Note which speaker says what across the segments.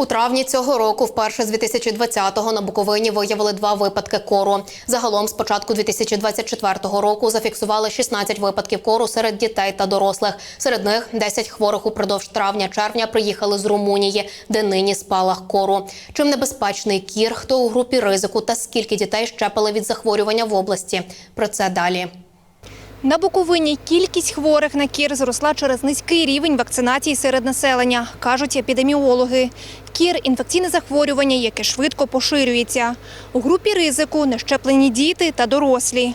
Speaker 1: У травні цього року, вперше з 2020-го, на Буковині виявили два випадки кору. Загалом з початку 2024 року зафіксували 16 випадків кору серед дітей та дорослих. Серед них 10 хворих упродовж травня-червня приїхали з Румунії, де нині спалах кору. Чим небезпечний кір, хто у групі ризику та скільки дітей щепили від захворювання в області. Про це далі.
Speaker 2: На Буковині кількість хворих на кір зросла через низький рівень вакцинації серед населення, кажуть епідеміологи. Кір – інфекційне захворювання, яке швидко поширюється. У групі ризику нещеплені діти та дорослі.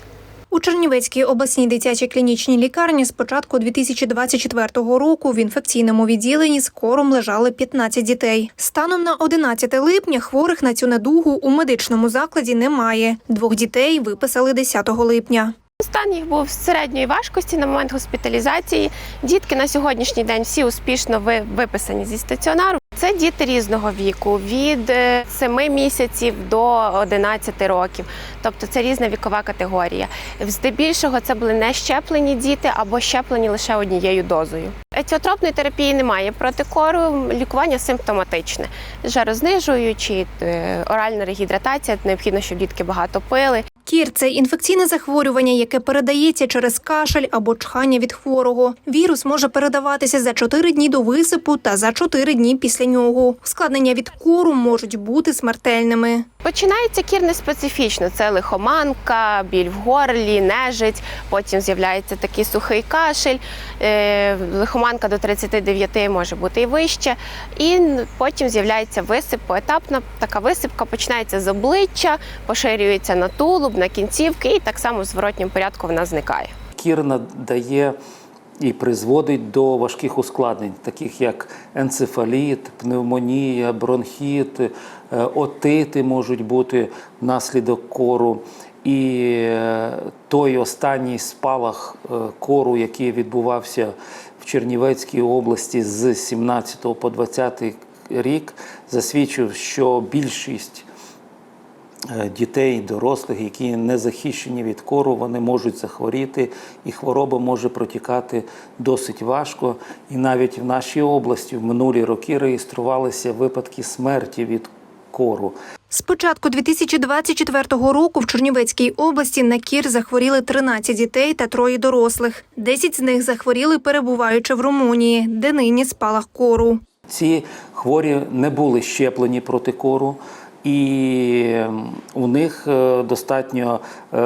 Speaker 2: У Чернівецькій обласній дитячій клінічній лікарні з початку 2024 року в інфекційному відділенні з кором лежали 15 дітей. Станом на 11 липня хворих на цю недугу у медичному закладі немає. Двох дітей виписали 10 липня.
Speaker 3: Стан їх був середньої важкості на момент госпіталізації. Дітки на сьогоднішній день всі успішно ви- виписані зі стаціонару. Це діти різного віку, від 7 місяців до 11 років. Тобто це різна вікова категорія. Здебільшого це були не щеплені діти або щеплені лише однією дозою. Етіотропної терапії немає проти кору, лікування симптоматичне. Жарознижуючі, е, оральна регідратація, необхідно, щоб дітки багато пили.
Speaker 2: Кір це інфекційне захворювання, яке передається через кашель або чхання від хворого. Вірус може передаватися за 4 дні до висипу та за 4 дні після нього. Ускладнення від кору можуть бути смертельними.
Speaker 3: Починається кір неспецифічно. Це лихоманка, біль в горлі, нежить. Потім з'являється такий сухий кашель. Е, Лихоманка до 39 може бути і вище. І потім з'являється висип поетапна. Така висипка починається з обличчя, поширюється на тулуб, на кінцівки, і так само в зворотньому порядку вона зникає.
Speaker 4: Кір надає і призводить до важких ускладнень, таких як енцефаліт, пневмонія, бронхіт, е, отити можуть бути внаслідок кору. І е, той останній спалах е, кору, який відбувався в Чернівецькій області з 17 по 20 рік, засвідчив, що більшість дітей, дорослих, які не захищені від кору, вони можуть захворіти, і хвороба може протікати досить важко. І навіть в нашій області в минулі роки реєструвалися випадки смерті від кору.
Speaker 2: З початку 2024 року в Чернівецькій області на кір захворіли 13 дітей та троє дорослих. 10 з них захворіли, перебуваючи в Румунії, де нині спалах кору.
Speaker 4: Ці хворі не були щеплені проти кору, і ем, у них е, достатньо е,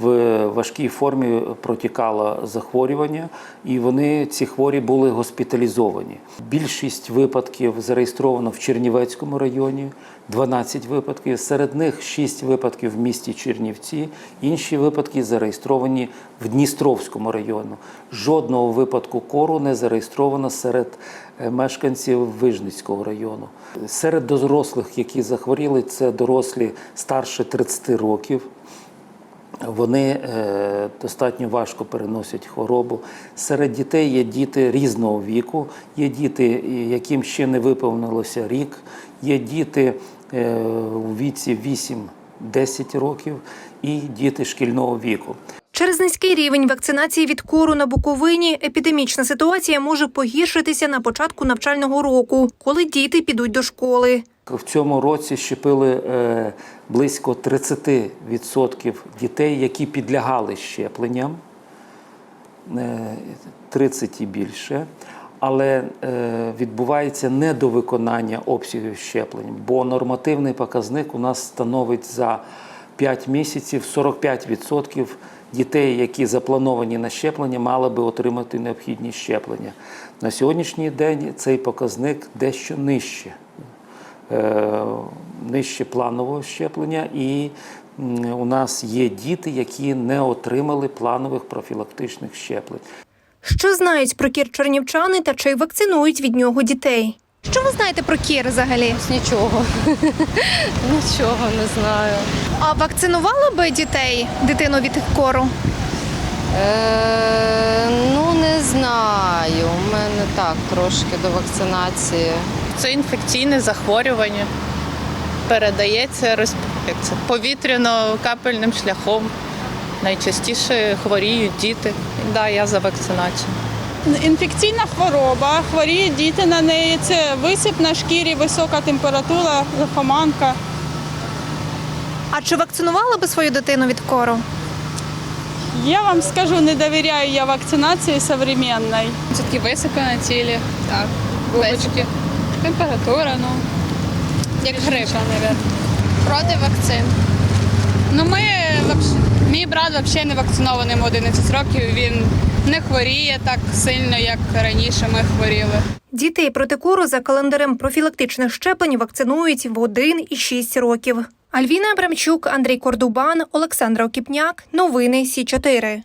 Speaker 4: в важкій формі протікало захворювання, і вони ці хворі були госпіталізовані. Більшість випадків зареєстровано в Чернівецькому районі, 12 випадків. Серед них 6 випадків в місті Чернівці, інші випадки зареєстровані в Дністровському району. Жодного випадку кору не зареєстровано серед мешканців Вижницького району. Серед дорослих, які захворіли, це дорослі старше 30 років. Вони е, достатньо важко переносять хворобу. Серед дітей є діти різного віку, є діти, яким ще не виповнилося рік, є діти е, у віці 8-10 років і діти шкільного віку.
Speaker 2: Через низький рівень вакцинації від кору на Буковині епідемічна ситуація може погіршитися на початку навчального року, коли діти підуть до школи.
Speaker 4: В цьому році щепили е, близько 30% дітей, які підлягали щепленням, е, 30 і більше. Але е, відбувається недовиконання обсягів щеплень, бо нормативний показник у нас становить за 5 місяців 45% дітей, які заплановані на щеплення, мали би отримати необхідні щеплення. На сьогоднішній день цей показник дещо нижче е, нижче планового щеплення, і у нас є діти, які не отримали планових профілактичних щеплень.
Speaker 2: Що знають про кір чернівчани та чи вакцинують від нього дітей? Що ви знаєте про кір взагалі?
Speaker 5: Нічого. Нічого не знаю.
Speaker 2: А вакцинували би дітей дитину від кору?
Speaker 5: Е, ну, не знаю. У мене так трошки до вакцинації.
Speaker 6: Це інфекційне захворювання. Передається розп... як це, повітряно-капельним шляхом. Найчастіше хворіють діти. Да, я за вакцинацію.
Speaker 7: Інфекційна хвороба, хворіють діти на неї. Це висип на шкірі, висока температура, лихоманка.
Speaker 2: А чи вакцинували би свою дитину від кору?
Speaker 7: Я вам скажу, не довіряю я вакцинації современної.
Speaker 8: Все-таки висипи на тілі, так, бубочки. Температура, ну, як грип.
Speaker 3: Проти вакцин.
Speaker 8: Ну, ми, вообще- мій брат взагалі не вакцинований йому 11 років, він не хворіє так сильно, як раніше ми хворіли.
Speaker 2: Дітей проти кору за календарем профілактичних щеплень вакцинують в 1 і 6 років. Альвіна Абрамчук, Андрій Кордубан, Олександра Окіпняк. Новини Сі 4